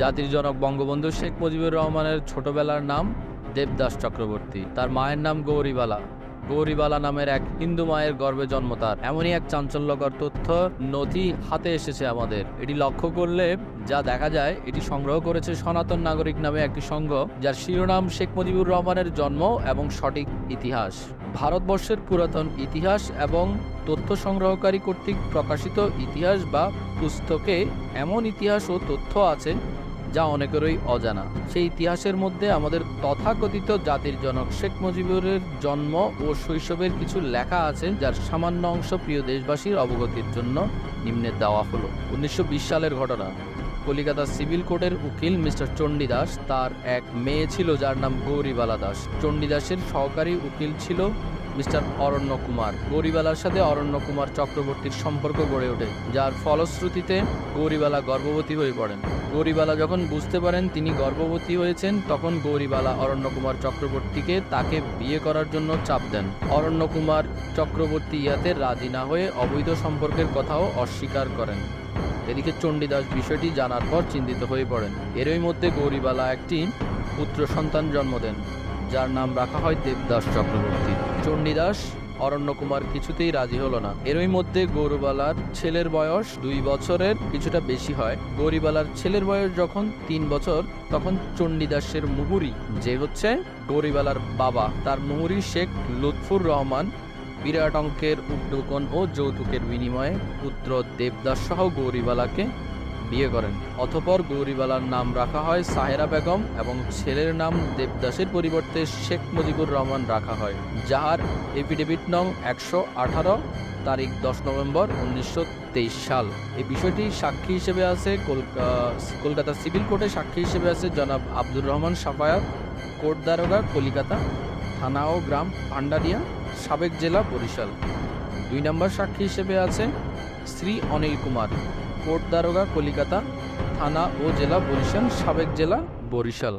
জাতির জনক বঙ্গবন্ধু শেখ মুজিবুর রহমানের ছোটবেলার নাম দেবদাস চক্রবর্তী। তার মায়ের নাম গৌরীবালা। গৌরীবালা নামের এক হিন্দু মায়ের গর্ভে জন্ম তার। এমনই এক চাঞ্চল্যকর তথ্য নথি হাতে এসেছে আমাদের। এটি লক্ষ্য করলে যা দেখা যায়, এটি সংগ্রহ করেছে সনাতন নাগরিক নামে একটি সংঘ, যার শিরোনাম শেখ মুজিবুর রহমানের জন্ম এবং সঠিক ইতিহাস। ভারতবর্ষের পুরাতন ইতিহাস এবং তথ্য সংগ্রহকারী কর্তৃক প্রকাশিত ইতিহাস বা পুস্তকে এমন ইতিহাস ও তথ্য আছে যা অনেকেরই অজানা। সেই ইতিহাসের মধ্যে আমাদের তথাকথিত জাতির জনক শেখ মুজিবুরের জন্ম ও শৈশবের কিছু লেখা আছে যার সামান্য অংশ প্রিয় দেশবাসীর অবগতির জন্য নিম্নে দেওয়া হলো। উনিশশো বিশ সালের ঘটনা। কলিকাতা সিভিল কোর্টের উকিল মিস্টার চণ্ডীদাস তার এক মেয়ে ছিল যার নাম গৌরীবালা দাস। চণ্ডীদাসের সহকারী উকিল ছিল মিস্টার অরণ্য কুমার গৌরীবালার সাথে অরণ্য কুমার চক্রবর্তীর সম্পর্ক গড়ে ওঠে, যার ফলশ্রুতিতে গৌরীবালা গর্ভবতী হয়ে পড়েন। গৌরীবালা যখন বুঝতে পারেন তিনি গর্ভবতী হয়েছেন, তখন গৌরীবালা অরণ্য কুমার চক্রবর্তীকে তাকে বিয়ে করার জন্য চাপ দেন। অরণ্য কুমার চক্রবর্তী ইয়াতে রাজি না হয়ে অবৈধ সম্পর্কের কথাও অস্বীকার করেন। এদিকে চণ্ডীদাস বিষয়টি জানার পর চিন্তিত হয়ে পড়েন। এরই মধ্যে গৌরীবালা একটি পুত্র সন্তান জন্ম দেন। যার নাম রাখা হয় দেবদাস চক্রবর্তী। চণ্ডীদাস অরণ্য কুমার কিছুতেই রাজি হলো না। এরই মধ্যে গৌরবালার ছেলের বয়স দুই বছরের কিছুটা বেশি হয়। গৌরীবালার ছেলের বয়স যখন তিন বছর, তখন চণ্ডীদাসের মুহুরি, যে হচ্ছে গৌরীবালার বাবা, তার মুহুরি শেখ লুৎফুর রহমান, বিরাট অঙ্কের উদ্যোগন ও যৌতুকের বিনিময়ে পুত্র দেবদাস সহ গৌরীবালাকে বিয়ে করেন। অতপর গৌরীবালার নাম রাখা হয় সাহেরা বেগম এবং ছেলের নাম দেবদাসের পরিবর্তে শেখ মুজিবুর রহমান রাখা হয়, যাহার এফিডেভিট নং একশো আঠারো, তারিখ দশ নভেম্বর উনিশশো তেইশ সাল। এই বিষয়টি সাক্ষী হিসেবে আছে কলকা- কলকাতা সিভিল কোর্টে সাক্ষী হিসেবে আছে জনাব আব্দুর রহমান সাফায়াত, কোর্ট দারোগা কলিকাতা থানা ও গ্রাম পান্ডারিয়া সাবেক জেলা বরিশাল। দুই নম্বর সাক্ষী হিসেবে আছে শ্রী অনিল কুমার। কোর্ট দারোগা কলিকাতা থানা ও জেলা বরিশাল সাবেক জেলা বরিশাল।